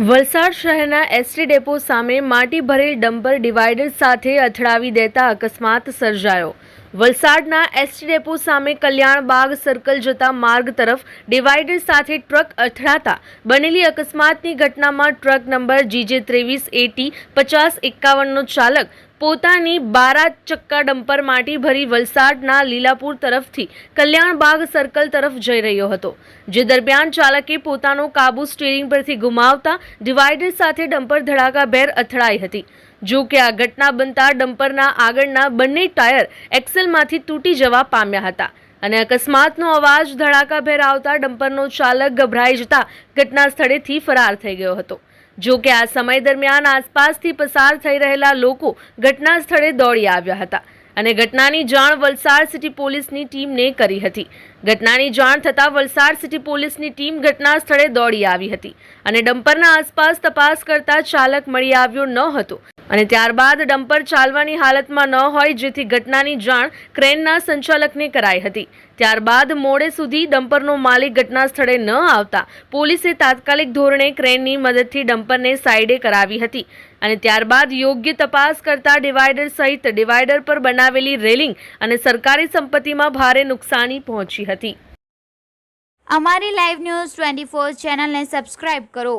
વલસાડ શહેરના ST depot સામે માટી ભરેલ ડમ્પર ડિવાઈડર સાથે અથડાવી દેતા અકસ્માત સર્જાયો. વલસાડના એસટી ડેપો સામે કલ્યાણબાગ સર્કલ જતા માર્ગ તરફ ડિવાઈડર સાથે ટ્રક અથડાતા બનેલી અકસ્માતની ઘટનામાં ટ્રક નંબર જીજે ત્રેવીસ એટી પચાસ એકાવનનો ચાલક પોતાની બારા ચક્કા ડમ્પરમાંથી ભરી વલસાડના લીલાપુર તરફથી કલ્યાણબાગ સર્કલ તરફ જઈ રહ્યો હતો, જે દરમિયાન ચાલકે પોતાનો કાબુ સ્ટીરિંગ પરથી ગુમાવતા ડિવાઈડર સાથે ડમ્પર ધડાકાભેર અથડાઈ હતી. જો કે આ ઘટના બનતા ડમ્પરના આગળના બંને ટાયર એક્સેલમાંથી તૂટી જવા પામ્યા હતા અને અકસ્માતનો અવાજ ધડાકાભેર આવતા ડમ્પરનો ચાલક ગભરાઈ જતા ઘટના સ્થળેથી ફરાર થઈ ગયો હતો. જો કે આ સમય દરમિયાન આસપાસથી પસાર થઈ રહેલા લોકો ઘટના સ્થળે દોડી આવ્યા હતા અને ઘટનાની જાણ વલસાડ સિટી પોલીસની ટીમને કરી હતી. ઘટનાની જાણ થતાં વલસાડ સિટી પોલીસની ટીમ ઘટના સ્થળે દોડી આવી હતી અને ડમ્પરના આસપાસ તપાસ કરતા ચાલક મળી આવ્યો ન હતો. અને ત્યારબાદ ડમ્પર ચાલવાની હાલતમાં ન હોય જેથી ઘટનાની જાણ ક્રેનના સંચાલકને કરાઈ હતી. ત્યારબાદ મોડે સુધી ડમ્પરનો માલિક ઘટના સ્થળે ન આવતા પોલીસે તાત્કાલિક ધોરણે ક્રેનની મદદથી ડમ્પરને સાઈડે કરાવી હતી અને ત્યારબાદ યોગ્ય તપાસ કરતા ડિવાઈડર સહિત ડિવાઈડર પર બનાવેલી રેલિંગ અને સરકારી સંપત્તિમાં ભારે નુકસાની પહોંચી હતી. અમારી લાઈવ ન્યૂઝ ટ્વેન્ટી ફોર ચેનલને સબસ્ક્રાઇબ કરો.